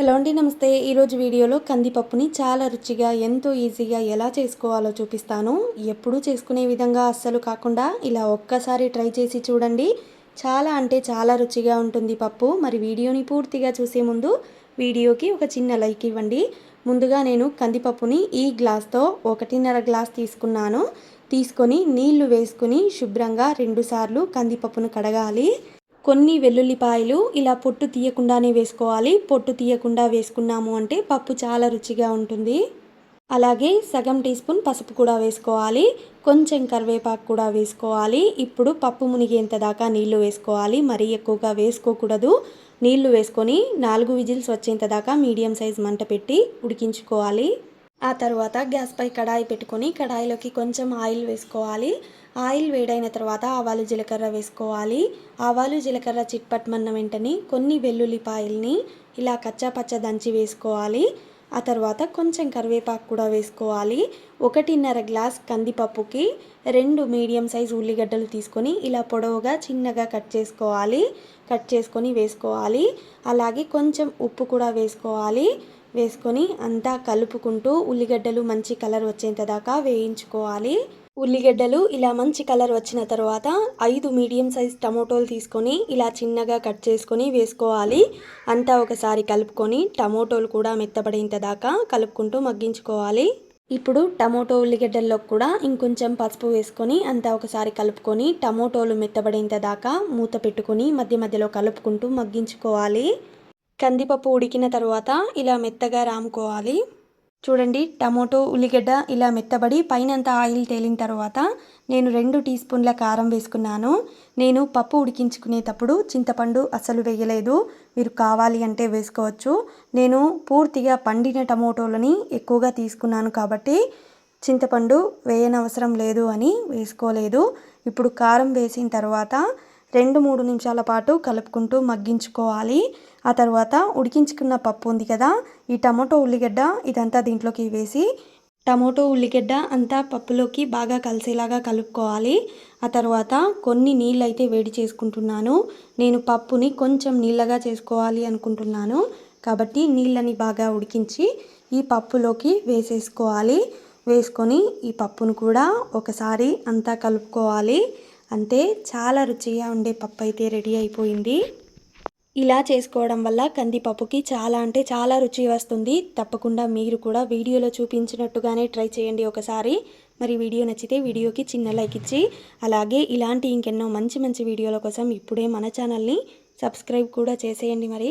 Hello అండి నమస్తే. ఈరోజు వీడియోలో కందిపప్పుని చాలా రుచిగా ఎంతో ఈజీగా ఎలా చేసుకోవాలో చూపిస్తాను. ఎప్పుడూ చేసుకునే విధంగా అస్సలు కాకుండా ఇలా ఒక్కసారి ట్రై చేసి చూడండి. చాలా అంటే చాలా రుచిగా ఉంటుంది పప్పు. మరి వీడియోని పూర్తిగా చూసే ముందు వీడియోకి ఒక చిన్న లైక్ ఇవ్వండి. ముందుగా నేను కందిపప్పుని ఈ గ్లాస్తో ఒకటిన్నర గ్లాస్ తీసుకున్నాను. తీసుకొని నీళ్ళు వేసుకుని శుభ్రంగా రెండుసార్లు కందిపప్పును కడగాలి. కొన్ని వెల్లుల్లిపాయలు ఇలా పొట్టు తీయకుండానే వేసుకోవాలి. పొట్టు తీయకుండా వేసుకున్నాము అంటే పప్పు చాలా రుచిగా ఉంటుంది. అలాగే సగం టీ స్పూన్ పసుపు కూడా వేసుకోవాలి. కొంచెం కరివేపాకు కూడా వేసుకోవాలి. ఇప్పుడు పప్పు మునిగేంత దాకా నీళ్ళు వేసుకోవాలి. మరీ ఎక్కువగా వేసుకోకూడదు. నీళ్ళు వేసుకొని నాలుగు విజిల్స్ వచ్చేంత దాకా మీడియం సైజ్ మంట పెట్టి ఉడికించుకోవాలి. ఆ తర్వాత గ్యాస్పై కడాయి పెట్టుకొని కడాయిలోకి కొంచెం ఆయిల్ వేసుకోవాలి. ఆయిల్ వేడైన తర్వాత ఆవాలు జీలకర్ర వేసుకోవాలి. ఆవాలు జీలకర్ర చిట్పట్మన్న వెంటనే కొన్ని వెల్లుల్లిపాయల్ని ఇలా కచ్చాపచ్చ దంచి వేసుకోవాలి. ఆ తర్వాత కొంచెం కరివేపాకు కూడా వేసుకోవాలి. ఒకటిన్నర గ్లాస్ కందిపప్పుకి రెండు మీడియం సైజ్ ఉల్లిగడ్డలు తీసుకొని ఇలా పొడవుగా చిన్నగా కట్ చేసుకోవాలి. కట్ చేసుకొని వేసుకోవాలి. అలాగే కొంచెం ఉప్పు కూడా వేసుకోవాలి. వేసుకొని అంతా కలుపుకుంటూ ఉల్లిగడ్డలు మంచి కలర్ వచ్చేంత దాకా వేయించుకోవాలి. ఉల్లిగడ్డలు ఇలా మంచి కలర్ వచ్చిన తర్వాత ఐదు మీడియం సైజ్ టమోటోలు తీసుకొని ఇలా చిన్నగా కట్ చేసుకొని వేసుకోవాలి. అంతా ఒకసారి కలుపుకొని టమోటోలు కూడా మెత్తబడేంత దాకా కలుపుకుంటూ మగ్గించుకోవాలి. ఇప్పుడు టమోటో ఉల్లిగడ్డల్లో కూడా ఇంకొంచెం పసుపు వేసుకొని అంతా ఒకసారి కలుపుకొని టమోటోలు మెత్తబడేంత దాకా మూత పెట్టుకొని మధ్య మధ్యలో కలుపుకుంటూ మగ్గించుకోవాలి. కందిపప్పు ఉడికిన తర్వాత ఇలా మెత్తగా రాముకోవాలి. చూడండి టమోటో ఉల్లిగడ్డ ఇలా మెత్తబడి పైనంత ఆయిల్ తేలిన తర్వాత నేను రెండు టీ స్పూన్ల కారం వేసుకున్నాను. నేను పప్పు ఉడికించుకునేటప్పుడు చింతపండు అసలు వేయలేదు. మీరు కావాలి అంటే వేసుకోవచ్చు. నేను పూర్తిగా పండిన టమోటోలని ఎక్కువగా తీసుకున్నాను కాబట్టి చింతపండు వేయనవసరం లేదు అని వేసుకోలేదు. ఇప్పుడు కారం వేసిన తర్వాత రెండు మూడు నిమిషాల పాటు కలుపుకుంటూ మగ్గించుకోవాలి. ఆ తర్వాత ఉడికించుకున్న పప్పు ఉంది కదా ఈ టమాటో ఉల్లిగడ్డ ఇదంతా దీంట్లోకి వేసి టమాటో ఉల్లిగడ్డ అంతా పప్పులోకి బాగా కలిసేలాగా కలుపుకోవాలి. ఆ తర్వాత కొన్ని నీళ్ళు అయితే వేడి చేసుకుంటున్నాను. నేను పప్పుని కొంచెం నీళ్ళగా చేసుకోవాలి అనుకుంటున్నాను. కాబట్టి నీళ్ళని బాగా ఉడికించి ఈ పప్పులోకి వేసేసుకోవాలి. వేసుకొని ఈ పప్పును కూడా ఒకసారి అంతా కలుపుకోవాలి. అంతే చాలా రుచిగా ఉండే పప్పు అయితే రెడీ అయిపోయింది. ఇలా చేసుకోవడం వల్ల కందిపప్పుకి చాలా అంటే చాలా రుచి వస్తుంది. తప్పకుండా మీరు కూడా వీడియోలో చూపించినట్టుగానే ట్రై చేయండి ఒకసారి. మరి వీడియో నచ్చితే వీడియోకి చిన్న లైక్ ఇచ్చి అలాగే ఇలాంటి ఇంకెన్నో మంచి మంచి వీడియోల కోసం ఇప్పుడే మన ఛానల్ని సబ్స్క్రైబ్ కూడా చేసేయండి మరి.